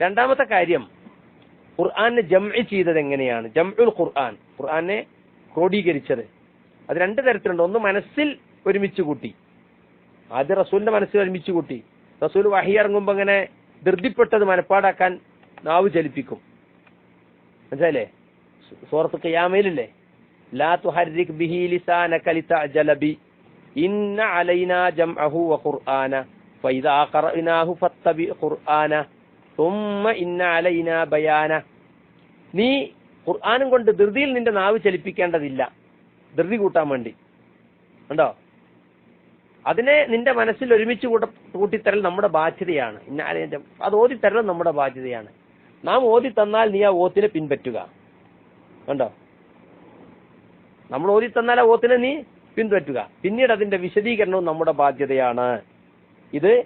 രണ്ടാമത്തെ കാര്യം ഖുർആാനെ ജംഇ ചെയ്തത് എങ്ങനെയാണ്? ജംഉൽ ഖുർആൻ. ഖുർആനെ ക്രോഡീകരിച്ചത്. അത് രണ്ട് തരത്തിലുണ്ട്. ഒന്ന് മനസ്സിൽ ഒരുമിച്ച് കൂട്ടി. ആദ്യം റസൂലിന്റെ മനസ്സിൽ ഒരുമിച്ച് കൂട്ടി. റസൂൽ വഹി ഇറങ്ങുമ്പോ അങ്ങനെ ധൃതിപ്പെട്ടത് മനപ്പാടാക്കാൻ നാവ് ചലിപ്പിക്കും. മനസ്സിലെ സോറത്ത് ലാത്തു ലാ തുഹർരിക് ബിഹി ലിസാനക കലിത ബി ഇന്ന അലൈനാ ജംഅഹു വഖുർആന ഫഇദാ ഖറഅനാഹു ഫത്തബി ഖുർആന ഇന്ന ബയാന. നീ ഖുർആാനും കൊണ്ട് ധൃതിയിൽ നിന്റെ നാവ് ചലിപ്പിക്കേണ്ടതില്ല. ധൃതി കൂട്ടാൻ വേണ്ടി. ഉണ്ടോ അതിനെ നിന്റെ മനസ്സിൽ ഒരുമിച്ച് കൂട്ട കൂട്ടിത്തരൽ നമ്മുടെ ബാധ്യതയാണ്. ഇന്ന അലൈനാ ജം- അത് ഓതിത്തരൽ നമ്മുടെ ബാധ്യതയാണ്. നാം ഓതി തന്നാൽ നീ ആ ഓത്തിനെ പിൻപറ്റുക. കണ്ടോ? നമ്മൾ ഓതി തന്നാൽ ആ ഓത്തിനെ നീ പിൻപറ്റുക. പിന്നീട് അതിന്റെ വിശദീകരണവും നമ്മുടെ ബാധ്യതയാണ്. ഇത്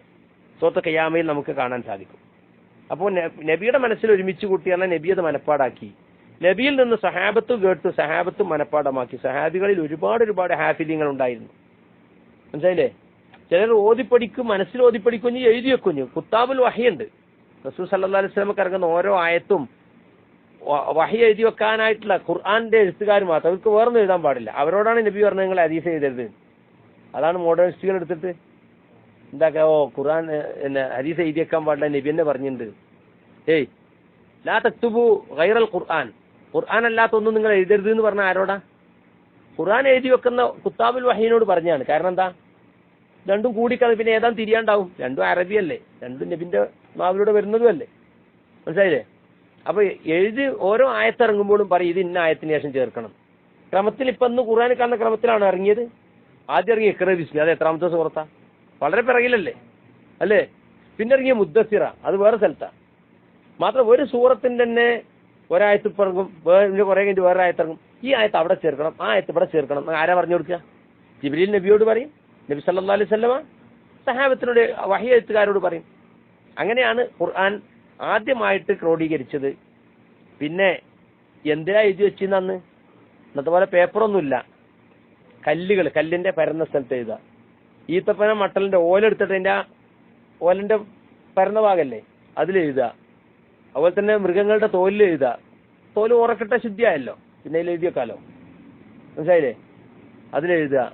സ്വത്ത് കയ്യാമയിൽ നമുക്ക് കാണാൻ സാധിക്കും. അപ്പോൾ നബിയുടെ മനസ്സിൽ ഒരുമിച്ച് കൂട്ടിയാണ് നബി അത് മനപ്പാടാക്കി. നബിയിൽ നിന്ന് സഹാബത്ത് കേട്ടു സഹാബത്ത് മനപ്പാടമാക്കി സഹാബികളിൽ ഒരുപാട് ഒരുപാട് ഹാഫിലിങ്ങൾ ഉണ്ടായിരുന്നു. മനസ്സിലായില്ലേ? ചിലർ ഓതിപ്പടിക്കും മനസ്സിൽ ഓതിപ്പടിക്കുഞ്ഞ് എഴുതി വെക്കുഞ്ഞു. കുത്താബുൽ വഹിയുണ്ട്. റസൂൽ സല്ലാ അലൈഹി വസല്ലമക്ക് ഇറങ്ങുന്ന ഓരോ ആയത്തും വഹി എഴുതി വെക്കാനായിട്ടുള്ള ഖുർആാന്റെ എഴുത്തുകാർ മാത്രം. അവർക്ക് വേറൊന്നും എഴുതാൻ പാടില്ല. അവരോടാണ് നബി പറഞ്ഞത് നിങ്ങൾ ഹദീസ് എഴുതരുത്. അതാണ് മോഡേണിസ്റ്റുകൾ എടുത്തിട്ട്. എന്താക്കാ ഖുറാൻ പിന്നെ ഹദീസ് എഴുതി പാടില്ല നബി തന്നെ പറഞ്ഞിട്ടുണ്ട്. ഏയ് ലാ തക്തുബു ഗൈറൽ ഖുർആൻ. ഖുർആൻ അല്ലാത്തൊന്നും നിങ്ങൾ എഴുതരുത് എന്ന് പറഞ്ഞ ആരോടാ? ഖുർആൻ എഴുതി വെക്കുന്ന കുത്താബുൽ വഹീനോട് പറഞ്ഞാണ്. കാരണം എന്താ? രണ്ടും കൂടിക്കള പിന്നെ ഏതാ തിരിയാണ്ടാവും. രണ്ടും അറബിയല്ലേ രണ്ടും നബിന്റെ മാവിലൂടെ വരുന്നതും അല്ലേ? മനസ്സിലായില്ലേ? അപ്പൊ എഴുതി ഓരോ ആയത്തിറങ്ങുമ്പോഴും പറയും ഇത് ഇന്ന ആയത്തിന് ശേഷം ചേർക്കണം. ക്രമത്തിൽ ഇപ്പൊ ഇന്ന് ഖുർആൻ കാണുന്ന ക്രമത്തിലാണ് ഇറങ്ങിയത്. ആദ്യം ഇറങ്ങി ഇഖ്റ ബിസ്മി അത് എത്രാമത്തെ സുഹൃത്താ? വളരെ പിറകിലല്ലേ? അല്ലേ? പിന്നിറങ്ങിയ മുദ്ദസിറ അത് വേറെ സ്ഥലത്താണ് മാത്രം ഒരു സൂറത്തിന്റെ തന്നെ ഒരായത്ത് ഇറങ്ങും വേറെ കുറെ കഴിഞ്ഞ് വേറെ ആയത്തിറങ്ങും. ഈ ആയത്ത് അവിടെ ചേർക്കണം ആ ആയത്ത് ഇവിടെ ചേർക്കണം. ആരാ പറഞ്ഞു കൊടുക്കുക? ജിബിലിൽ നബിയോട് പറയും നബി സല്ലാ അലൈഹി വസല്ലമ സഹാബത്തിനോട് വഹി എഴുത്തുകാരോട് പറയും. അങ്ങനെയാണ് ഖുർആൻ ആദ്യമായിട്ട് ക്രോഡീകരിച്ചത്. പിന്നെ എന്തിനാ എഴുതി വെച്ചിരുന്നു അന്ന്? ഇന്നത്തെ പോലെ പേപ്പറൊന്നുമില്ല. കല്ലുകൾ കല്ലിന്റെ പരന്ന സ്ഥലത്ത് എഴുതുക ഈത്തപ്പന മട്ടലിന്റെ ഓല എടുത്തിട്ട് അതിന്റെ ഓലന്റെ പരന്ന ഭാഗല്ലേ അതിലെഴുതുക അതുപോലെ തന്നെ മൃഗങ്ങളുടെ തോലിൽ എഴുതുക. തോൽ ഉറക്കിട്ട ശുദ്ധിയായല്ലോ. പിന്നെ എഴുതി വെക്കാലോ. മനസ്സിലായില്ലേ? അതിലെഴുതുക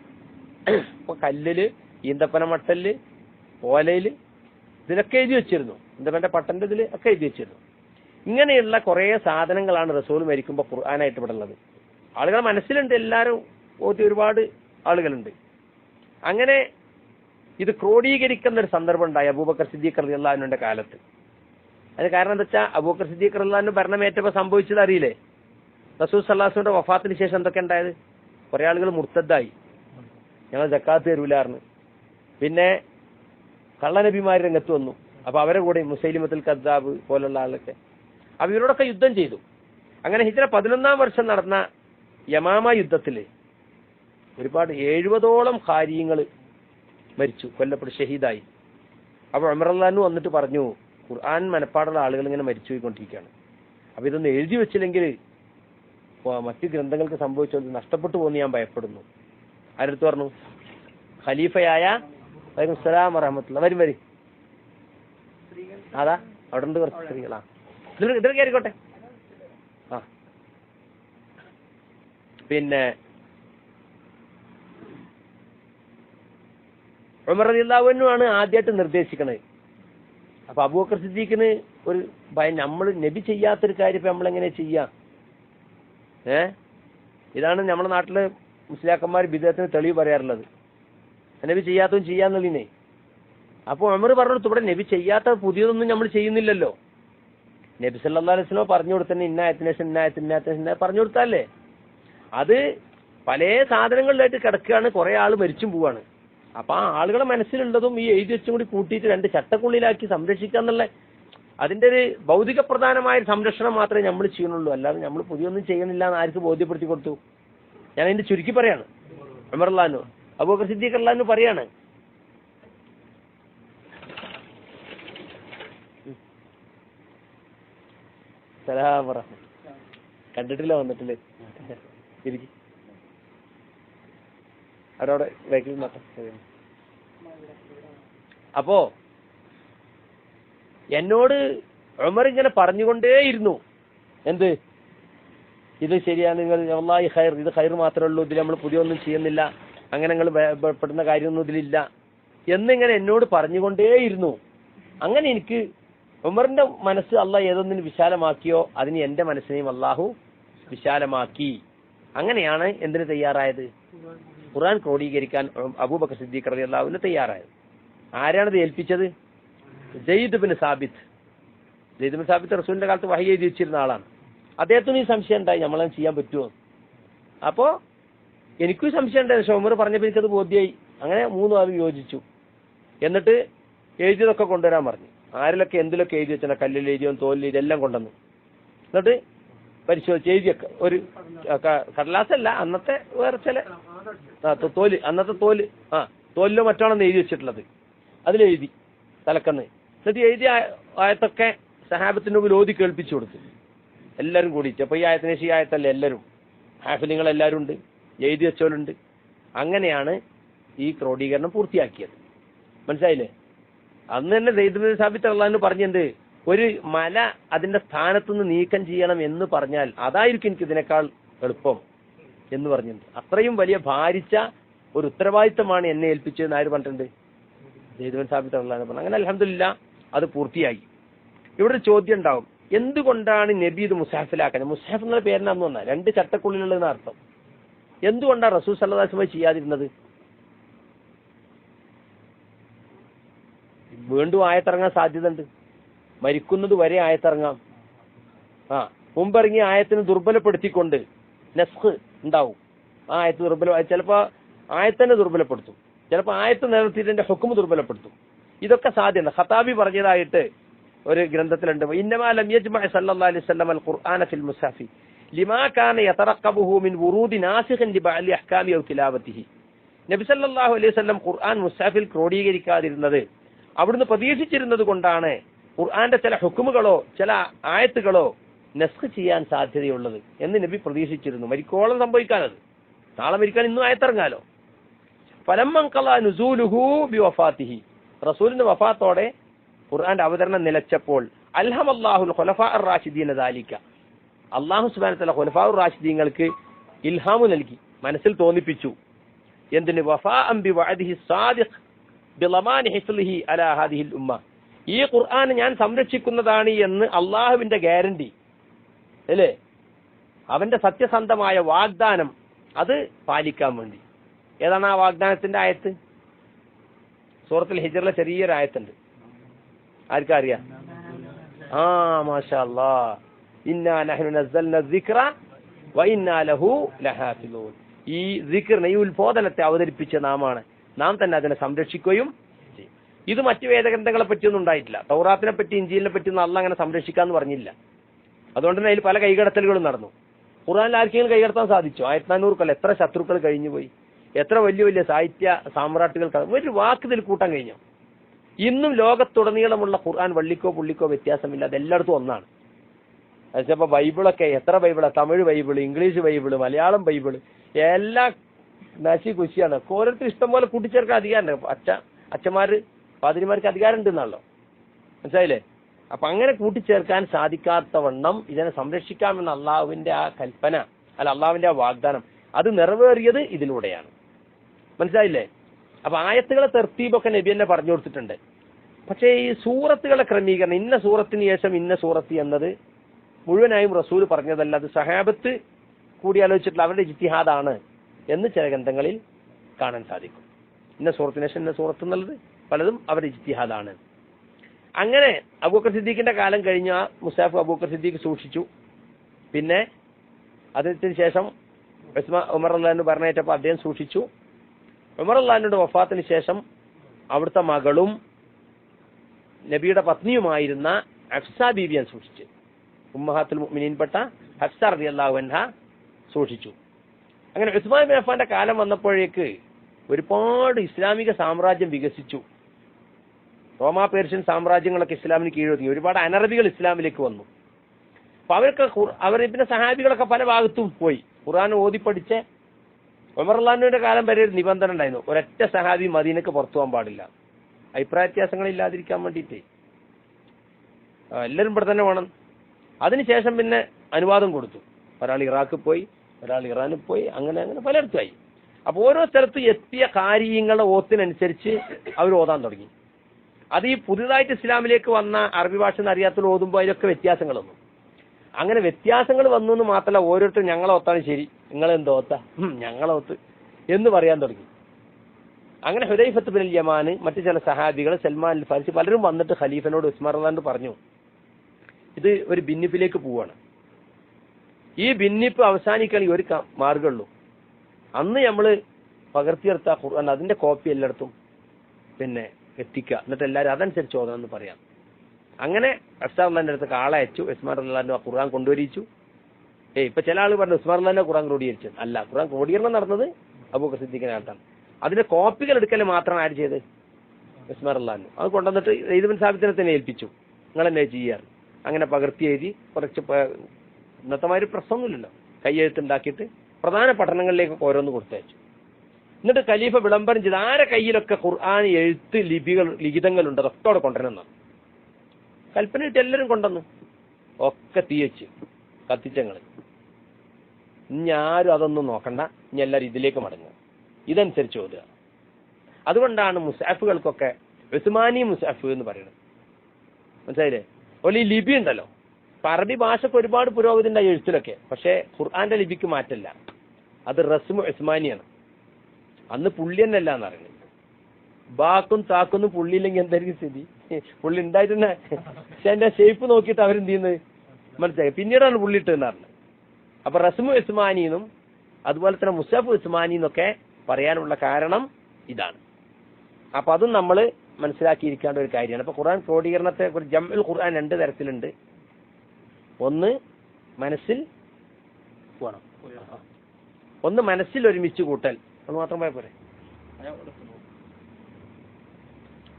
ഇപ്പൊ കല്ലിൽ ഈന്തപ്പന മട്ടലിൽ ഓലയിൽ ഇതിലൊക്കെ എഴുതി വെച്ചിരുന്നു. ഈന്തപ്പന്റെ പട്ടന്റെ ഇതിൽ ഒക്കെ എഴുതി വെച്ചിരുന്നു. ഇങ്ങനെയുള്ള കുറെ സാധനങ്ങളാണ് റസൂൽ മരിക്കുമ്പോൾ ഖുർആാനായിട്ട് ഇവിടെ ഉള്ളത്. ആളുകൾ മനസ്സിലുണ്ട് എല്ലാവരും ഓതി ഒരുപാട് ആളുകളുണ്ട്. അങ്ങനെ ഇത് ക്രോഡീകരിക്കുന്ന ഒരു സന്ദർഭം ഉണ്ടായി അബൂബക്കർ സിദ്ദീഖ് റലി അള്ളാഹുവിന്റെ കാലത്ത്. അതിന് കാരണം എന്താ വെച്ചാൽ അബൂബക്കർ സിദ്ദീഖ് റഹ്ലാൻ ഭരണമേറ്റപ്പോൾ സംഭവിച്ചത് അറിയില്ലേ? റസൂൽ സല്ലാസുന്റെ വഫാത്തിന് ശേഷം എന്തൊക്കെ ഉണ്ടായത്? കുറെ ആളുകൾ മുർത്തദ്ദായി. ഞങ്ങൾ ജക്കാത്ത് തരൂലാർന്ന്. പിന്നെ കള്ളനബിമാർ രംഗത്ത് വന്നു. അപ്പൊ അവരെ കൂടെ മുസൈലിമത്തുൽ കദ്ദാബ് പോലുള്ള ആളൊക്കെ അപ്പൊ ഇവരോടൊക്കെ യുദ്ധം ചെയ്തു. അങ്ങനെ ഹിജ്ര പതിനൊന്നാം വർഷം നടന്ന യമാമ യുദ്ധത്തിൽ ഒരുപാട് എഴുപതോളം കാര്യങ്ങൾ മരിച്ചു കൊല്ലപ്പെട്ടു ഷഹീദായി. അപ്പൊ അമറല്ലാനു വന്നിട്ട് പറഞ്ഞു ഖുർആൻ മനപ്പാടുള്ള ആളുകൾ ഇങ്ങനെ മരിച്ചു പോയിക്കൊണ്ടിരിക്കുകയാണ്. അപ്പൊ ഇതൊന്ന് എഴുതി വെച്ചില്ലെങ്കിൽ മറ്റു ഗ്രന്ഥങ്ങൾക്ക് സംഭവിച്ചത് നഷ്ടപ്പെട്ടു പോകുന്ന ഞാൻ ഭയപ്പെടുന്നു. ആരടുത്ത് പറഞ്ഞു? ഖലീഫയായ വലൈക്കും സലാം വറഹമത്തുള്ള വരും വരി. അതാ അവിടെ ഉണ്ട് കുറച്ച് സ്ത്രീകളാ. ഇതിൽ കയറിക്കോട്ടെ. ആ. പിന്നെ ഉമർ ആണ് ആദ്യമായിട്ട് നിർദ്ദേശിക്കുന്നത് അപ്പൊ അബൂബക്കർ സിദ്ദീഖിന് ഒരു ഭയം നമ്മൾ നബി ചെയ്യാത്തൊരു കാര്യം ഇപ്പൊ നമ്മളെങ്ങനെ ചെയ്യാ? ഏ? ഇതാണ് നമ്മുടെ നാട്ടിൽ മുസ്ലിയാക്കന്മാർ വിദേഹത്തിന് തെളിവ് പറയാറുള്ളത്. നബി ചെയ്യാത്തതും ചെയ്യാന്നുള്ളതിനെ. അപ്പൊ അമർ പറഞ്ഞു ഇവിടെ നബി ചെയ്യാത്ത പുതിയതൊന്നും നമ്മൾ ചെയ്യുന്നില്ലല്ലോ. നബി സല്ലാ അലൈഹി വസല്ലം പറഞ്ഞു കൊടുത്തന്നെ ഇന്നായത്തിന് ശേഷം ഇന്നായത്തിന് ഇന്നായത്തിന് പറഞ്ഞു കൊടുത്താലേ. അത് പല സാധനങ്ങളിലായിട്ട് കിടക്കുകയാണ്. കുറെ ആൾ മരിച്ചും പോവാണ്. അപ്പൊ ആ ആളുകളെ മനസ്സിലുള്ളതും ഈ എഴുതി വെച്ചും കൂടി കൂട്ടിയിട്ട് രണ്ട് ചട്ടക്കുള്ളിലാക്കി സംരക്ഷിക്കുക എന്നുള്ള അതിന്റെ ഒരു ഭൗതിക പ്രധാനമായ സംരക്ഷണം മാത്രമേ നമ്മൾ ചെയ്യുന്നുള്ളൂ. അല്ലാതെ നമ്മൾ പുതിയൊന്നും ചെയ്യുന്നില്ല എന്ന് ആർക്ക് ബോധ്യപ്പെടുത്തി കൊടുത്തു? ഞാൻ അതിന്റെ ചുരുക്കി പറയാണ്. അമർലാനു അബൂബക്കർ സിദ്ദീഖ് അള്ളഹാനു പറയാണ്. സലാം. കണ്ടിട്ടില്ല വന്നിട്ടില്ലേ? ഇരിക്ക്. അവിടെ വൈക്കിൽ മാത്രം അപ്പോ എന്നോട് ഉമർ ഇങ്ങനെ പറഞ്ഞുകൊണ്ടേയിരുന്നു. എന്ത്? ഇത് ശരിയാണ് നിങ്ങൾ വല്ലാഹി ഖൈർ ഇത് ഖൈർ മാത്രമേ ഉള്ളൂ ഇതിൽ നമ്മൾ പുതിയൊന്നും ചെയ്യുന്നില്ല അങ്ങനെ നിങ്ങൾ ഭയപ്പെടുന്ന കാര്യമൊന്നും ഇതിലില്ല. എന്നിങ്ങനെ എന്നോട് പറഞ്ഞുകൊണ്ടേയിരുന്നു. അങ്ങനെ എനിക്ക് ഉമറിന്റെ മനസ്സ് അള്ളാഹ് ഏതൊന്നിന് വിശാലമാക്കിയോ അതിന് എന്റെ മനസ്സിനെയും അള്ളാഹു വിശാലമാക്കി. അങ്ങനെയാണ് എന്തിന് തയ്യാറായത്? ഖുർആൻ ക്രോഡീകരിക്കാൻ അബൂബക്കർ സിദ്ദീഖ് റബി അള്ളാഹുവിന് തയ്യാറായത്. ആരാണത് ഏൽപ്പിച്ചത്? Zaid bin Sabit. Zaid bin Sabit റസൂലിന്റെ കാലത്ത് വഹി എഴുതി വെച്ചിരുന്ന ആളാണ്. അദ്ദേഹത്തിന് ഈ സംശയം ഉണ്ടായി. നമ്മളത് ചെയ്യാൻ പറ്റുമോ അപ്പോ എനിക്കും സംശയം ഉണ്ടായി. പക്ഷെ ഉമർ പറഞ്ഞപ്പോൾ എനിക്കത് ബോധ്യമായി അങ്ങനെ മൂന്ന് ആളും യോജിച്ചു. എന്നിട്ട് എഴുതിയതൊക്കെ കൊണ്ടുവരാൻ പറഞ്ഞു. ആരിലൊക്കെ എന്തിലൊക്കെ എഴുതി വെച്ചാൽ കല്ലിൽ എഴുതിയോ തോലിൽ എല്ലാം കൊണ്ടുവന്നു. എന്നിട്ട് പരിശോധിച്ച് എഴുതിയൊക്കെ. ഒരു കടലാസല്ല. അന്നത്തെ വേറെ ചില ആ തോൽ അന്നത്തെ തോൽ ആ തോലിലോ മറ്റാണെന്ന് എഴുതി വെച്ചിട്ടുള്ളത്? അതിലെഴുതി തലക്കന്ന്. എന്നിട്ട് എഴുതിയ ആയത്തൊക്കെ സഹാബത്തിന്റെ മുമ്പിൽ ഓതി കേൾപ്പിച്ചു കൊടുത്തു. എല്ലാവരും കൂടിയിട്ട്. അപ്പോൾ ഈ ആയത്തിനേശ് ഈ ആയത്തല്ല എല്ലാവരും ഹാഫിലിങ്ങൾ എല്ലാവരും ഉണ്ട് എഴുതി വെച്ചവരുണ്ട്. അങ്ങനെയാണ് ഈ ക്രോഡീകരണം പൂർത്തിയാക്കിയത്. മനസ്സിലായില്ലേ? അന്ന് തന്നെ ദൈവം സാബിത്ത് അള്ളഹാന്ന് പറഞ്ഞെന്ത് ഒരു മല അതിന്റെ സ്ഥാനത്തുനിന്ന് നീക്കം ചെയ്യണം എന്ന് പറഞ്ഞാൽ അതായിരിക്കും എനിക്ക് ഇതിനേക്കാൾ എളുപ്പം. എന്ന് പറഞ്ഞിട്ടുണ്ട്. അത്രയും വലിയ ഭാരിച്ച ഒരു ഉത്തരവാദിത്തമാണ് എന്നെ ഏൽപ്പിച്ചതെന്ന് ആര് പറഞ്ഞിട്ടുണ്ട്? ദൈവൻ സാബിത്ത് അള്ളാഹ് പറഞ്ഞു അങ്ങനെ അലഹമില്ല അത് പൂർത്തിയായി. ഇവിടെ ഒരു ചോദ്യം ഉണ്ടാവും. എന്തുകൊണ്ടാണ് നബി ഇത് മുസാഫിലാക്കുന്നത് മുസാഫ് എന്നുള്ള പേരിനാന്ന് വന്നാൽ രണ്ട് ചട്ടക്കുള്ളിലുള്ളതെന്ന് അർത്ഥം. എന്തുകൊണ്ടാണ് റസൂൽ സല്ലാസ്മായി ചെയ്യാതിരുന്നത്? വീണ്ടും ആയത്തിറങ്ങാൻ സാധ്യത ഉണ്ട് മരിക്കുന്നത് വരെ ആയത്തിറങ്ങാം. ആ മുമ്പിറങ്ങിയ ആയത്തിന് ദുർബലപ്പെടുത്തിക്കൊണ്ട് നെസ്ഖ് ഉണ്ടാവും. ആ ആയത്ത് ദുർബല ചിലപ്പോ ആയത്തന്നെ ദുർബലപ്പെടുത്തും. ചിലപ്പോ ആയത്ത് നിലനിർത്തിയിട്ട് എന്റെ ഹുക്കും ദുർബലപ്പെടുത്തും. ഇതൊക്കെ സാധ്യത ഖത്താബി പറഞ്ഞതായിട്ട് ഒരു ഗ്രന്ഥത്തിലുണ്ട്. ഇന്നമാ ലം യജ്മഅ സല്ലല്ലാഹു അലൈഹി വസല്ലം അൽ ഖുർആന ഫിൽ ലിമാ കാന യതറഖബുഹു മിൻ വുറൂദി നാസിഖൻ ലിബഅലി അഹ്കാമി ഔ നബി സല്ലല്ലാഹു അലൈഹി വസല്ലം ഖുർആൻ മുസാഫിൽ ക്രോഡീകരിക്കാതിരുന്നത് അവിടുന്ന് പ്രതീക്ഷിച്ചിരുന്നത് കൊണ്ടാണ് ഖുർആന്റെ ചില ഹുക്കുമുകളോ ചില ആയത്തുകളോ നെസ്ഖ് ചെയ്യാൻ സാധ്യതയുള്ളത് എന്ന് നബി പ്രതീക്ഷിച്ചിരുന്നു. മരിക്കോളം സംഭവിക്കാനത്. നാളെ മരിക്കാൻ ഇന്നും ആയത്തിറങ്ങാലോ? വഫാത്തിഹി റസൂലിന്റെ വഫാത്തോടെ ഖുർആന്റെ അവതരണം നിലച്ചപ്പോൾ അൽഹമല്ലാഹുൽ ഖുലഫാ റാഷിദീന ദാലിക അള്ളാഹു സുബാനത്തല ഖുലഫാ റാഷിദീങ്ങൾക്ക് ഇൽഹാമു നൽകി മനസ്സിൽ തോന്നിപ്പിച്ചു. എന്തിന്? ഈ ഖുർആൻ ഞാൻ സംരക്ഷിക്കുന്നതാണ് എന്ന് അള്ളാഹുവിന്റെ ഗ്യാരണ്ടി. അല്ലേ? അവന്റെ സത്യസന്ധമായ വാഗ്ദാനം അത് പാലിക്കാൻ വേണ്ടി. ഏതാണ് ആ വാഗ്ദാനത്തിന്റെ ആയത്ത്? സൂറത്തിൽ ഹിജറിലെ ചെറിയൊരു ആയത്തുണ്ട്. ആർക്കാ അറിയാം? ആ മാഷാ ഇന്നാ നഹ്നു നസ്സൽന വ ഇന്നാ ലഹു ലഹാഫിലൂൻ. ഈ ഉത്ബോധനത്തെ അവതരിപ്പിച്ച നാമാണ്. നാം തന്നെ അതിനെ സംരക്ഷിക്കുകയും ഇത് മറ്റു വേദഗ്രന്ഥങ്ങളെ പറ്റിയൊന്നും ഉണ്ടായിട്ടില്ല. തൗറാത്തിനെ പറ്റി ഇഞ്ചിലിനെ പറ്റി ഒന്നും അല്ല അങ്ങനെ സംരക്ഷിക്കാന്ന് പറഞ്ഞില്ല. അതുകൊണ്ട് തന്നെ അതിൽ പല കൈകടത്തലുകളും നടന്നു. ഖുർആനിൽ ആർക്കെങ്കിലും കൈകടത്താൻ സാധിച്ചു? ആയിരത്തി നാനൂറ് കൊല്ലം എത്ര ശത്രുക്കൾ കഴിഞ്ഞുപോയി? എത്ര വലിയ വലിയ സാഹിത്യ സാമ്രാട്ടുകൾ ഒരു വാക്ക് ഇതിൽ കൂട്ടാൻ കഴിഞ്ഞു? ഇന്നും ലോകത്തുടനീളമുള്ള ഖുർആൻ വള്ളിക്കോ പുള്ളിക്കോ വ്യത്യാസമില്ല. അതെല്ലായിടത്തും ഒന്നാണ്. അതിപ്പോ ബൈബിളൊക്കെ എത്ര ബൈബിളാ? Tamil Bible English Bible Malayalam Bible എല്ലാ നശി കുശിയാണ്. ഓരോരുത്തർ ഇഷ്ടം പോലെ കൂട്ടിച്ചേർക്കാൻ അധികാരമുണ്ട്. അച്ഛ അച്ഛന്മാര് പാതിരിമാർക്ക് അധികാരം ഉണ്ടെന്നാണല്ലോ മനസ്സിലായില്ലേ? അപ്പൊ അങ്ങനെ കൂട്ടിച്ചേർക്കാൻ സാധിക്കാത്തവണ്ണം ഇതിനെ സംരക്ഷിക്കാമെന്ന അള്ളാഹുവിന്റെ ആ കൽപ്പന അല്ല അള്ളാഹുവിന്റെ ആ വാഗ്ദാനം അത് നിറവേറിയത് ഇതിലൂടെയാണ്. മനസ്സിലായില്ലേ? അപ്പൊ ആയത്തുകളെ തെർത്തീബൊക്കെ നബി എന്നെ പറഞ്ഞു കൊടുത്തിട്ടുണ്ട്. പക്ഷേ ഈ സൂറത്തുകളെ ക്രമീകരണം ഇന്ന സൂറത്തിന് ശേഷം ഇന്ന സൂറത്ത് എന്നത് മുഴുവനായും റസൂൽ പറഞ്ഞതല്ല അത് സഹാബത്ത് കൂടി ആലോചിച്ചിട്ടുള്ള അവരുടെ ഇജ്തിഹാദാണ് എന്ന് ചില ഗ്രന്ഥങ്ങളിൽ കാണാൻ സാധിക്കും. ഇന്ന സൂറത്തിന് ശേഷം ഇന്ന സൂറത്ത് എന്നുള്ളത് പലതും അവരുടെ ഇജ്തിഹാദാണ്. അങ്ങനെ അബൂക്കർ സിദ്ദീഖിന്റെ കാലം കഴിഞ്ഞ മുസാഫ് അബൂക്കർ സിദ്ദീഖ് സൂക്ഷിച്ചു. പിന്നെ അതിന് ശേഷം ഉമർ അള്ളഹാൻ പറഞ്ഞേറ്റപ്പോൾ അദ്ദേഹം സൂക്ഷിച്ചു. ഉമർ അള്ളഹാനുടെ വഫാത്തിന് ശേഷം അവിടുത്തെ മകളും നബിയുടെ പത്നിയുമായിരുന്ന അഫ്സ ബീബിയാൻ സൂക്ഷിച്ചു. ഉമ്മഹാത്തുൽ മുഅ്മിനീൻപ്പെട്ട ഹഫ്സ റളിയല്ലാഹു അൻഹ സൂക്ഷിച്ചു. അങ്ങനെ ഉസ്മാൻ ബിൻ അഫ്ഫാന്റെ കാലം വന്നപ്പോഴേക്ക് ഒരുപാട് ഇസ്ലാമിക സാമ്രാജ്യം വികസിച്ചു. റോമാ പേർഷ്യൻ സാമ്രാജ്യങ്ങളൊക്കെ ഇസ്ലാമിന് കീഴൊതുങ്ങി. ഒരുപാട് അനറബികൾ ഇസ്ലാമിലേക്ക് വന്നു. അപ്പൊ അവരൊക്കെ അവർ പിന്നെ സഹാബികളൊക്കെ പല ഭാഗത്തും പോയി. ഖുർആൻ ഓതി പഠിച്ച് ഒമർലാനുവിന്റെ കാലം വരെ ഒരു നിബന്ധന ഉണ്ടായിരുന്നു. ഒരൊറ്റ സഹാബി മദീനക്ക് പുറത്തു പോകാൻ പാടില്ല. അഭിപ്രായ വ്യത്യാസങ്ങൾ ഇല്ലാതിരിക്കാൻ വേണ്ടിയിട്ടേ എല്ലാവരും ഇവിടെ തന്നെ വേണം അതിനുശേഷം പിന്നെ അനുവാദം കൊടുത്തു. ഒരാൾ ഇറാഖിൽ പോയി ഒരാൾ ഇറാനിൽ പോയി അങ്ങനെ അങ്ങനെ പലയിടത്തുമായി അപ്പോൾ ഓരോ സ്ഥലത്ത് എത്തിയ കാര്യങ്ങളുടെ ഓത്തിനനുസരിച്ച് അവർ ഓതാൻ തുടങ്ങി. അത് ഈ പുതുതായിട്ട് ഇസ്ലാമിലേക്ക് വന്ന അറബി ഭാഷ എന്ന് അറിയാത്തവർ ഓതുമ്പോൾ അതിലൊക്കെ വ്യത്യാസങ്ങൾ വന്നു അങ്ങനെ വ്യത്യാസങ്ങൾ വന്നു എന്ന് മാത്രമല്ല ഓരോരുത്തരും ഞങ്ങളെ ഒത്താണ് ശരി നിങ്ങളെന്തോ ഞങ്ങളെ ഒത്ത് എന്ന് പറയാൻ തുടങ്ങി. അങ്ങനെ ഹുദൈഫത്ത് ബിൻ യമാന് മറ്റു ചില സഹാബികൾ സൽമാൻ അൽ പലരും വന്നിട്ട് ഖലീഫനോട് ഉസ്മാൻ പറഞ്ഞു ഇത് ഒരു ഭിന്നിപ്പിലേക്ക് പോവാണ് ഈ ഭിന്നിപ്പ് അവസാനിക്കണമെങ്കിൽ ഒരു മാർഗമുള്ളൂ അന്ന് നമ്മൾ പകർത്തിയെടുത്ത ഖുർആൻ അതിന്റെ കോപ്പി എല്ലായിടത്തും. പിന്നെ എത്തിക്കുക. എന്നിട്ട് എല്ലാവരും അതനുസരിച്ച് ഓതണമെന്ന് പറയാം. അങ്ങനെ അഫ്സാറിന്റെ അടുത്ത് കാളയച്ചു ഉസ്മാൻ ഖുർആൻ കൊണ്ടുവരിച്ചു. ഏയ് ഇപ്പൊ ചില ആൾ പറഞ്ഞു ഉസ്മാൻ അള്ളാന്റെ ഖുർആൻ ക്രോഡീകരിച്ചത് അല്ല ഖുർആൻ ക്രോഡീകരണം നടന്നത് അബൂബക്കർ സിദ്ദീഖിനകത്താണ് അതിന്റെ കോപ്പികൾ എടുക്കൽ മാത്രം ആര് ചെയ്ത്? ഉസ്മാൻ അത് കൊണ്ടുവന്നിട്ട് ഈദ് ബിൻ സാബിത്തിനെ തന്നെ ഏൽപ്പിച്ചു. നിങ്ങൾ എന്നെ ചെയ്യാറ്. അങ്ങനെ പകർത്തി എഴുതി കുറച്ച് ഇന്നത്തെ മാതിരി പ്രശ്നമൊന്നുമില്ലല്ലോ. കയ്യെഴുത്തുണ്ടാക്കിയിട്ട് പ്രധാന പഠനങ്ങളിലേക്കൊക്കെ ഓരോന്ന് കൊടുത്തയച്ചു. എന്നിട്ട് ഖലീഫ വിളംബരം ചെയ്ത് ആരെ കയ്യിലൊക്കെ ഖുർആൻ എഴുത്ത് ലിപികൾ ലിഖിതങ്ങളുണ്ട് അതൊക്കെ അവിടെ കൊണ്ടുവരണം കൽപ്പന ഇട്ട് എല്ലാവരും കൊണ്ടുവന്നു. ഒക്കെ തീ വെച്ച് കത്തിച്ചങ്ങൾ ഇനി ആരും അതൊന്നും നോക്കണ്ട. ഇനി എല്ലാവരും ഇതിലേക്ക് മടങ്ങുക. ഇതനുസരിച്ച് ഓതുക. അതുകൊണ്ടാണ് മുസാഫുകൾക്കൊക്കെ ഉസ്മാനി മുസാഫ് എന്ന് പറയുന്നത്. മനസ്സിലായില്ലേ? അതുപോലെ ഈ ലിപി ഉണ്ടല്ലോ. അറബി ഭാഷക്ക് ഒരുപാട് പുരോഗതി ഉണ്ടായി എഴുത്തിലൊക്കെ. പക്ഷേ ഖുർആന്റെ ലിപിക്ക് മാറ്റല്ല അത് റസ്മു ഉസ്മാനിയാണ്. അന്ന് പുള്ളി തന്നെ അല്ല എന്ന് ബാക്കും താക്കൊന്നും പുള്ളി ഇല്ലെങ്കിൽ എന്തായിരിക്കും സ്ഥിതി? പുള്ളി ഉണ്ടായിട്ടുണ്ടെ പക്ഷെ എന്റെ ഷേപ്പ് നോക്കിയിട്ട് അവരെന്ത് ചെയ്യുന്നത് മനസ്സിലായി. പിന്നീടാണ് പുള്ളി ഇട്ടെന്ന് പറഞ്ഞത് അപ്പൊ റസ്മു ഉസ്മാനിന്നും അതുപോലെ തന്നെ മുസഫ് ഉസ്മാനി എന്നൊക്കെ പറയാനുള്ള കാരണം ഇതാണ്. അപ്പൊ അതും നമ്മൾ മനസ്സിലാക്കിയിരിക്കേണ്ട ഒരു കാര്യമാണ്. അപ്പൊ ഖുർആൻ ക്രോഡീകരണത്തെ കുറിച്ച് ജംഉൽ ഖുർആൻ രണ്ട് തരത്തിലുണ്ട്. ഒന്ന് മനസ്സിൽ വേണം ഒന്ന് മനസ്സിൽ ഒരുമിച്ച് കൂട്ടൽ. അത് മാത്രം പോയാൽ പോരെ.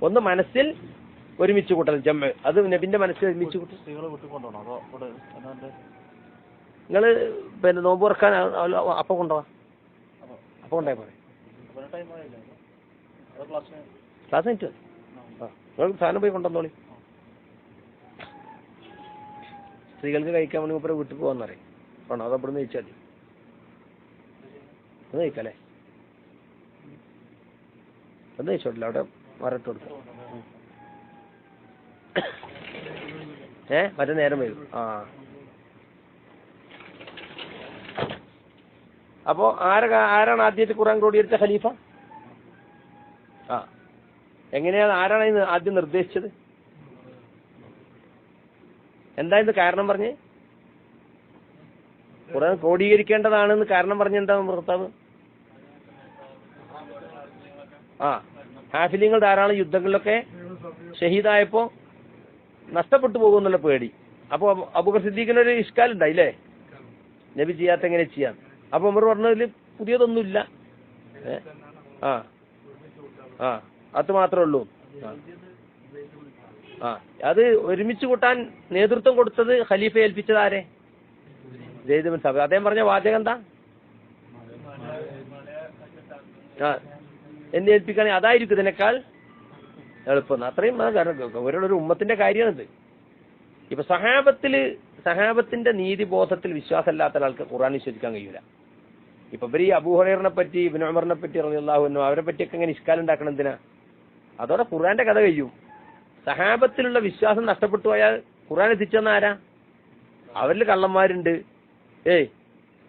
ഒന്ന് മനസ്സിൽ ഒരുമിച്ച് കൂട്ടൽ ജമ്മ. അത് നബിന്റെ മനസ്സിൽ ഒരുമിച്ച് കൂട്ടൽ. ഇവിടെ നിങ്ങൾ പിന്നെ നോമ്പ് തുറക്കാൻ അപ്പം കൊണ്ടുപോവാ അപ്പൊ. കൊണ്ടുപോയാൽ പോരെ. ക്ലാസ് കഴിഞ്ഞിട്ട് നിങ്ങൾ സാധനം പോയി കൊണ്ടുവന്നോളി. സ്ത്രീകൾക്ക് കഴിക്കാൻ വേണ്ടി മുപ്പര വീട്ടിൽ പോകാന്ന് പറയും വേണോ? അത് അവിടെ നിന്ന് കഴിച്ചാൽ മതി. കഴിക്കാം കഴിക്കല്ലേ? ഒന്ന് കഴിച്ചോട്ടില്ല അവിടെ മരട്ട് കൊടുക്കും ഏ മറ്റേ നേരം വരും ആ. അപ്പോ ആര ആരാണ് ആദ്യത്തെ ഖുറാൻ ക്രോഡീകരിച്ച ഖലീഫ? ആ. എങ്ങനെയാണ് ആരാണ് ഇത് ആദ്യം നിർദ്ദേശിച്ചത്? എന്തായിരുന്നു കാരണം പറഞ്ഞേ? ഖുറാൻ ക്രോഡീകരിക്കേണ്ടതാണെന്ന് കാരണം പറഞ്ഞെന്താ ഭർത്താവ് ആ ഹാഫിലിങ്ങൾ ധാരാളം യുദ്ധങ്ങളിലൊക്കെ ഷഹീദായപ്പോ നഷ്ടപ്പെട്ടു പോകുന്നുള്ള പേടി. അപ്പൊ അബുബക്കർ സിദ്ദീഖിനൊരു ഇഷ്കാലുണ്ടായില്ലേ നബി ചെയ്യാത്ത എങ്ങനെ ചെയ്യാം? അപ്പൊ ഉമർ പറഞ്ഞതിൽ പുതിയതൊന്നുമില്ല? ആ. ആ. അത് മാത്രമേ ഉള്ളൂ. ആ. അത് ഒരുമിച്ച് കൂട്ടാൻ നേതൃത്വം കൊടുത്തത് ഖലീഫ ഏൽപ്പിച്ചത് ആരെ? ജയ്ദ് ബിൻ സാബ് അദ്ദേഹം പറഞ്ഞ വാചകം എന്താ? ആ. എന്നെ ഏൽപ്പിക്കുകയാണെങ്കിൽ അതായിരിക്കും ഇതിനേക്കാൾ എളുപ്പം. അത്രയും കാരണം ഒരു ഉമ്മത്തിന്റെ കാര്യമാണിത്. ഇപ്പൊ സഹാബത്തിൽ സഹാബത്തിന്റെ നീതിബോധത്തിൽ വിശ്വാസമില്ലാത്ത ഒരാൾക്ക് ഖുറാൻ വിശ്വസിക്കാൻ കഴിയൂല. ഇപ്പൊ ഇവർ ഈ അബൂഹറേറിനെ പറ്റി ഇബിൻ പറ്റി റളിയല്ലാഹു അവരെ പറ്റിയൊക്കെ ഇങ്ങനെ ഇഷ്കാലം ഉണ്ടാക്കണം എന്തിനാ? അതോടെ ഖുറാന്റെ കഥ കഴിയും. സഹാബത്തിലുള്ള വിശ്വാസം നഷ്ടപ്പെട്ടു പോയാൽ ഖുറാൻ എത്തിച്ചെന്ന ആരാ? അവരിൽ കള്ളന്മാരുണ്ട്. ഏയ്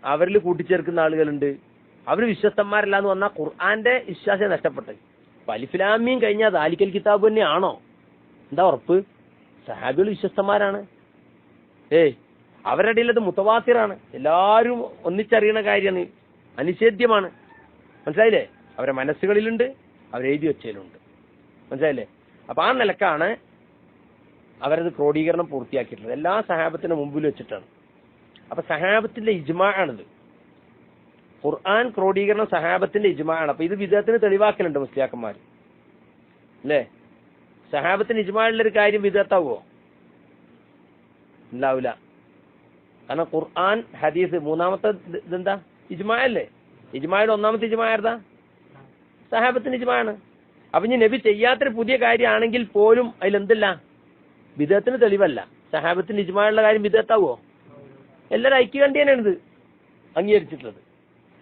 അവരിൽ കൂട്ടിച്ചേർക്കുന്ന ആളുകളുണ്ട്. അവർ വിശ്വസ്തന്മാരല്ല എന്ന് പറഞ്ഞാൽ ഖുർആന്റെ വിശ്വാസം നഷ്ടപ്പെട്ടത്. പലിഫിലാമിയും കഴിഞ്ഞാൽ ദാലിക്കൽ കിതാബ് തന്നെയാണോ? എന്താ ഉറപ്പ്? സഹാബികൾ വിശ്വസ്തന്മാരാണ്. ഏയ് അവരുടെ ഇടയിൽ അത് മുത്തവാത്തിറാണ് എല്ലാവരും ഒന്നിച്ചറിയണ കാര്യമാണ് അനിഷേധ്യമാണ്. മനസ്സിലായില്ലേ? അവരെ മനസ്സുകളിലുണ്ട് അവരെഴുതി വെച്ചതിലുണ്ട്. മനസ്സിലായില്ലേ? അപ്പൊ ആ നിലക്കാണ് അവരത് ക്രോഡീകരണം പൂർത്തിയാക്കിയിട്ടുള്ളത്. എല്ലാ സഹാബത്തിന്റെ മുമ്പിൽ വെച്ചിട്ടാണ്. അപ്പൊ സഹാബത്തിന്റെ ഇജ്മാ ആണിത്. ഖുർആൻ ക്രോഡീകരണം സഹാബത്തിന്റെ ഇജ്മാണ് അപ്പൊ ഇത് വിധത്തിന് തെളിവാക്കലുണ്ട് മുസ്ലിയാക്കന്മാർ അല്ലേ? സഹാബത്തിന് ഇജ്മാനുള്ള ഒരു കാര്യം വിധത്താവോ? ഉണ്ടാവില്ല കാരണം ഖുർആൻ ഹദീസ് മൂന്നാമത്തെ ഇത് ഇതെന്താ? ഇജ്മാ അല്ലേ ഇജ്മായുടെ ഒന്നാമത്തെ ഇജ്മായർതാ സഹാബത്തിന് ഇജ്മാണ് അപ്പൊ ഇനി നബി ചെയ്യാത്തൊരു പുതിയ കാര്യമാണെങ്കിൽ പോലും അതിലെന്തല്ല? വിധത്തിന് തെളിവല്ല. സഹാബത്തിന് ഇജ്മാനുള്ള കാര്യം വിദേഹത്താവോ എല്ലാവരും ഇത് അംഗീകരിച്ചിട്ടുള്ളത്.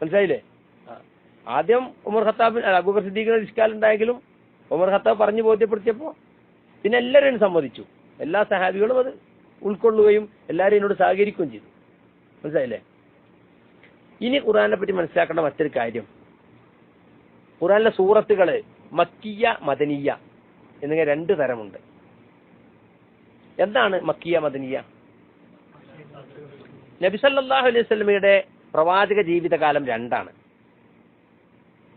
മനസ്സിലായില്ലേ? ആദ്യം ഉമർ ഖത്താബ് അബൂബർ അബൂബക്കർ സിദ്ദീഖിന് ഇഷ്കാൽ ഉണ്ടായെങ്കിലും ഉമർ ഖത്താബ് പറഞ്ഞു ബോധ്യപ്പെടുത്തിയപ്പോൾ പിന്നെ എല്ലാവരും സമ്മതിച്ചു. എല്ലാ സഹാബികളും അത് ഉൾക്കൊള്ളുകയും എല്ലാവരും എന്നോട് സഹകരിക്കുകയും ചെയ്തു. മനസ്സിലായില്ലേ? ഇനി ഖുറാനെ പറ്റി മനസ്സിലാക്കേണ്ട മറ്റൊരു കാര്യം. ഖുറാനിലെ സൂറത്തുകൾ മക്കിയ മദനീയ എന്നിങ്ങനെ രണ്ട് തരമുണ്ട്. എന്താണ് മക്കിയ മദനീയ? നബിസല്ലാഹു അലൈഹി സ്വലമയുടെ പ്രവാചക ജീവിതകാലം രണ്ടാണ്.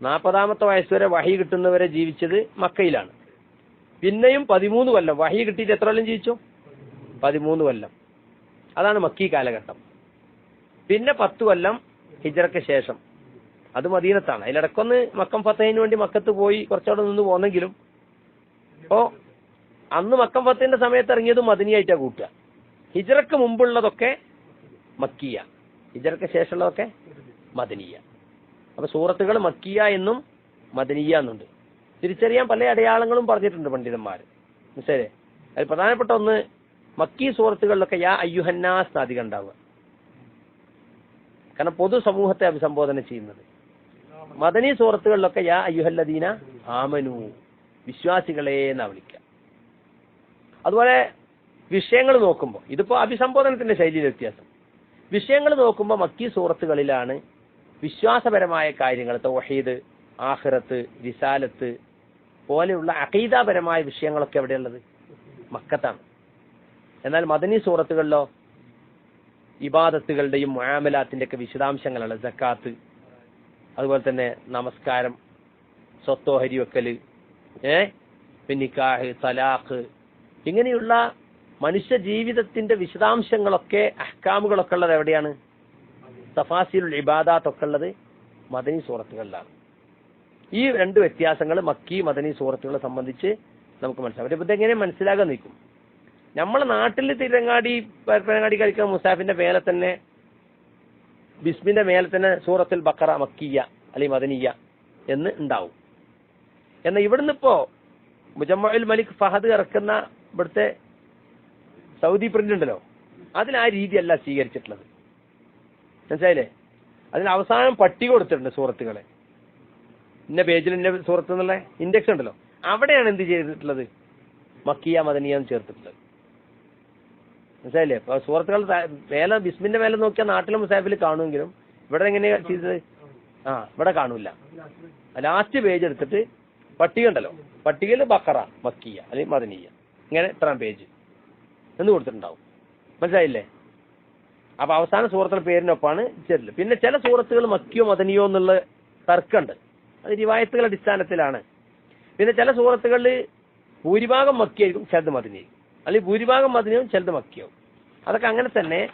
നാൽപ്പതാമത്തെ വയസ്സുവരെ വഹി കിട്ടുന്നവരെ ജീവിച്ചത് മക്കയിലാണ്. പിന്നെയും പതിമൂന്ന് കൊല്ലം. വഹി കിട്ടിയിട്ട് എത്ര കൊല്ലം ജീവിച്ചു? പതിമൂന്ന് കൊല്ലം. അതാണ് മക്കി കാലഘട്ടം. പിന്നെ പത്ത് കൊല്ലം ഹിജറയ്ക്ക് ശേഷം. അത് മദീനത്താണ്. അതിലിടക്കൊന്ന് മക്കം ഫത്തഹിന് വേണ്ടി മക്കത്ത് പോയി കുറച്ചവിടെ നിന്ന് പോന്നെങ്കിലും അപ്പോ അന്ന് മക്കം ഫത്തഹിന്റെ സമയത്ത് ഇറങ്ങിയത് മദിനിയായിട്ടാണ് കൂട്ടുക. ഹിജറക്ക് മുമ്പുള്ളതൊക്കെ മക്കിയ. ഹിജറക്ക് ശേഷമുള്ളതൊക്കെ മദനീയ. അപ്പൊ സൂറത്തുകൾ മക്കിയ എന്നും മദനീയ എന്നുണ്ട്. തിരിച്ചറിയാൻ പല അടയാളങ്ങളും പറഞ്ഞിട്ടുണ്ട് പണ്ഡിതന്മാർ. മനസ്സിലെ അതിൽ പ്രധാനപ്പെട്ട ഒന്ന് മക്കി സൂറത്തുകളിലൊക്കെ യാ അയ്യുഹന്നാസ് അധികം ഉണ്ടാവുക. കാരണം പൊതു സമൂഹത്തെ അഭിസംബോധന ചെയ്യുന്നത്. മദനി സൂറത്തുകളിലൊക്കെ യാ അയ്യുഹല്ലദീന ആമനു. വിശ്വാസികളെ എന്നാ വിളിക്കുക. അതുപോലെ വിഷയങ്ങൾ നോക്കുമ്പോൾ ഇതിപ്പോ അഭിസംബോധനത്തിന്റെ ശൈലിയിൽ വ്യത്യാസം. വിഷയങ്ങൾ നോക്കുമ്പോൾ മക്കി സൂറത്തുകളിലാണ് വിശ്വാസപരമായ കാര്യങ്ങൾ തൗഹീദ് ആഖിറത്ത് റിസാലത്ത് പോലെയുള്ള അഖീദാപരമായ വിഷയങ്ങളൊക്കെ എവിടെയുള്ളത്? മക്കത്താണ്. എന്നാൽ മദനി സൂറത്തുകളിലോ ഇബാദത്തുകളുടെയും മുആമലാത്തിന്റെ ഒക്കെ വിശദാംശങ്ങളാണ്. ജക്കാത്ത് അതുപോലെ തന്നെ നമസ്കാരം സ്വത്തോഹരി വെക്കൽ ഏ? പിന്നിക്കാഹ് തലാഖ് ഇങ്ങനെയുള്ള മനുഷ്യ ജീവിതത്തിന്റെ വിശദാംശങ്ങളൊക്കെ അഹ്കാമുകളൊക്കെ ഉള്ളത് എവിടെയാണ്? തഫാസിലുൽ ഇബാദാത്തൊക്കെ ഉള്ളത് മദനി സൂറത്തുകളിലാണ്. ഈ രണ്ട് വ്യത്യാസങ്ങൾ മക്കി മദനി സൂറത്തുകളെ സംബന്ധിച്ച് നമുക്ക് മനസ്സിലാവും ഇപ്പൊ എങ്ങനെ മനസ്സിലാകാൻ നിൽക്കും? നമ്മളെ നാട്ടിൽ തിരങ്ങാടി പരപ്പനങ്ങാടി കളിക്കുന്ന മുസാഫിന്റെ മേലെ തന്നെ ബിസ്മിന്റെ മേലെ തന്നെ സൂറത്തിൽ ബക്കറ മക്കിയ അല്ലെങ്കിൽ മദനിയ എന്ന് ഉണ്ടാവും. എന്നാൽ ഇവിടുന്ന് ഇപ്പോ മുജമ്മൽ മലിക് ഫഹദ് ഇറക്കുന്ന ഇവിടുത്തെ സൗദി പ്രിന്റ് ഉണ്ടല്ലോ. അതിൽ ആ രീതിയല്ല സ്വീകരിച്ചിട്ടുള്ളത്. മനസ്സിലായില്ലേ? അതിന് അവസാനം പട്ടിക കൊടുത്തിട്ടുണ്ട് സുഹൃത്തുക്കളെ. ഇന്ന പേജിൽ ഇന്ന സുഹൃത്ത് എന്നുള്ള ഇൻഡെക്സ് ഉണ്ടല്ലോ. അവിടെയാണ് എന്ത് ചെയ്തിട്ടുള്ളത്? മക്കിയ മദനിയ ചേർത്തിട്ടുള്ളത്. മനസ്സിലായില്ലേ? അപ്പൊ സുഹൃത്തുക്കൾ വേല ബിസ്മിന്റെ മേലെ നോക്കിയാൽ നാട്ടിലും മുസാഫിൽ കാണുമെങ്കിലും ഇവിടെ എങ്ങനെയാ ചെയ്തത്? ആ ഇവിടെ കാണൂല. ലാസ്റ്റ് പേജ് എടുത്തിട്ട് പട്ടിക ഉണ്ടല്ലോ. പട്ടികയിൽ ബക്കറ മക്കിയ അല്ലെങ്കിൽ മദനിയ. ഇങ്ങനെ ഇത്രാം പേജ് എന്ന് കൊടുത്തിട്ടുണ്ടാവും. മനസ്സിലായില്ലേ? അപ്പൊ അവസാന സൂറത്തിന്റെ പേരിനൊപ്പമാണ് ചെല്ലു പിന്നെ ചില സൂറത്തുകൾ മക്കിയോ മദനിയോ എന്നുള്ള തർക്കമുണ്ട്. അത് റിവായത്തുകളുടെ അടിസ്ഥാനത്തിലാണ്. പിന്നെ ചില സൂറത്തുകളിൽ ഭൂരിഭാഗം മക്കിയായിരിക്കും ചിലത് മദനിയായിരിക്കും. അല്ലെങ്കിൽ ഭൂരിഭാഗം മദനിയും ചിലത് മക്കിയാവും. അതൊക്കെ അങ്ങനെ തന്നെ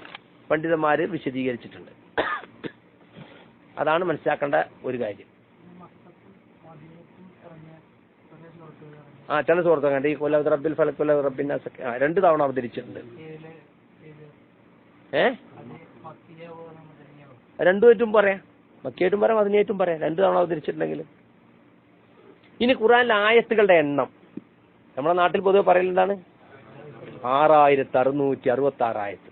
പണ്ഡിതന്മാര് വിശദീകരിച്ചിട്ടുണ്ട്. അതാണ് മനസ്സിലാക്കേണ്ട ഒരു കാര്യം. ആ ചില സുഹൃത്തുക്കൾ കണ്ട് ഈ കൊല്ലം റബ്ബിൽ ഫലക്കുല്ല റബ്ബിൻ ആ രണ്ട് തവണ അവതരിച്ചിട്ടുണ്ട് ഏ? രണ്ടുമായിട്ടും പറയാം. മക്കിയായിട്ടും പറയാം അതിനായിട്ടും പറയാം. രണ്ടു തവണ അവതരിച്ചിട്ടുണ്ടെങ്കിൽ ഇനി ഖുറാനിലെ ആയത്തുകളുടെ എണ്ണം. നമ്മുടെ നാട്ടിൽ പൊതുവെ പറയലെന്താണ് ആറായിരത്തി അറുന്നൂറ്റി അറുപത്തി ആറ് ആയത്ത്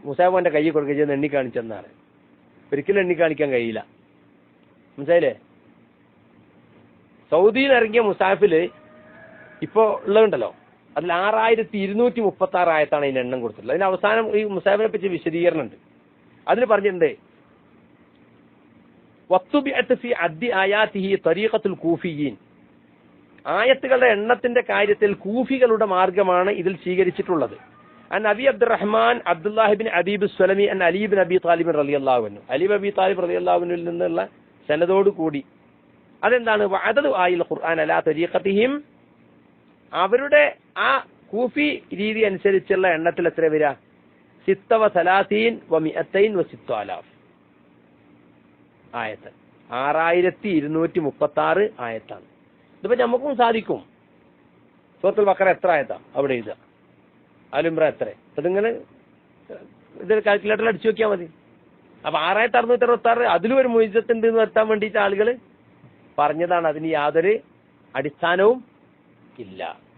മുസാബോന്റെ കൈ കൊടുക്കുക ചെയ്യുന്ന എണ്ണി കാണിച്ചെന്നാണ് ഒരിക്കലും എണ്ണി കാണിക്കാൻ കഴിയില്ല. മനസ്സിലായില്ലേ? സൗദിയിൽ ഇറങ്ങിയ മുസാഫിൽ ഇപ്പോ ഉള്ളതുണ്ടല്ലോ. അതിൽ ആറായിരത്തി ഇരുന്നൂറ്റി മുപ്പത്തി ആറ് ആയത്താണ് ഇതിന് എണ്ണം കൊടുത്തിട്ടുള്ളത്. അതിന് അവസാനം ഈ മുസാഫിനെ പറ്റി വിശദീകരണം ഉണ്ട് അതിൽ പറഞ്ഞിട്ടുണ്ട് ഫി തരീഖത്തുൽ കൂഫിയീൻ. ആയത്തുകളുടെ എണ്ണത്തിന്റെ കാര്യത്തിൽ കൂഫികളുടെ മാർഗമാണ് ഇതിൽ സ്വീകരിച്ചിട്ടുള്ളത്. അൻ അബി അബ്ദുറഹ്മാൻ അബ്ദുല്ലാഹിബിൻ അബീബ് സ്വലമി അൻ അലീബിൻ അബി താലിബിൻ റലി അള്ളാഹുവിനു അലീബ് അബി താലിബ് റലി അള്ളാഹുവിനിൽ നിന്നുള്ള സനതോട് കൂടി അതെന്താണ്? വഅദദു ആയിൽ ഖുർആൻ അലാ തരീഖത്തിഹിം അവരുടെ ആ കൂഫി രീതി അനുസരിച്ചുള്ള എണ്ണത്തിൽ എത്ര വരിക? സിത്തവ സലാസീൻ വ മിഅത്തൈൻ വ സിത്തു അലാഫ്. ആയത്ത്. ആറായിരത്തി ഇരുന്നൂറ്റി മുപ്പത്തി ആറ് ആയത്താണ്. ഇതിപ്പോ നമുക്കും സാധിക്കും. സൂറത്തുൽ ബക്കറ എത്ര ആയത്താ? അവിടെ എഴുതുക. അലുംബ്ര എത്ര അതിങ്ങനെ ഇത് കാൽക്കുലേറ്ററിൽ അടിച്ചു നോക്കിയാൽ മതി. അപ്പൊ ആറായിരത്തി അറുന്നൂറ്റി അറുപത്തി ആറ് അതിലും ഒരു മുയിസത്തുണ്ട് എന്ന് വരുത്താൻ വേണ്ടിയിട്ട് ആളുകൾ പറഞ്ഞതാണ് അതിന് യാതൊരു അടിസ്ഥാനവും الله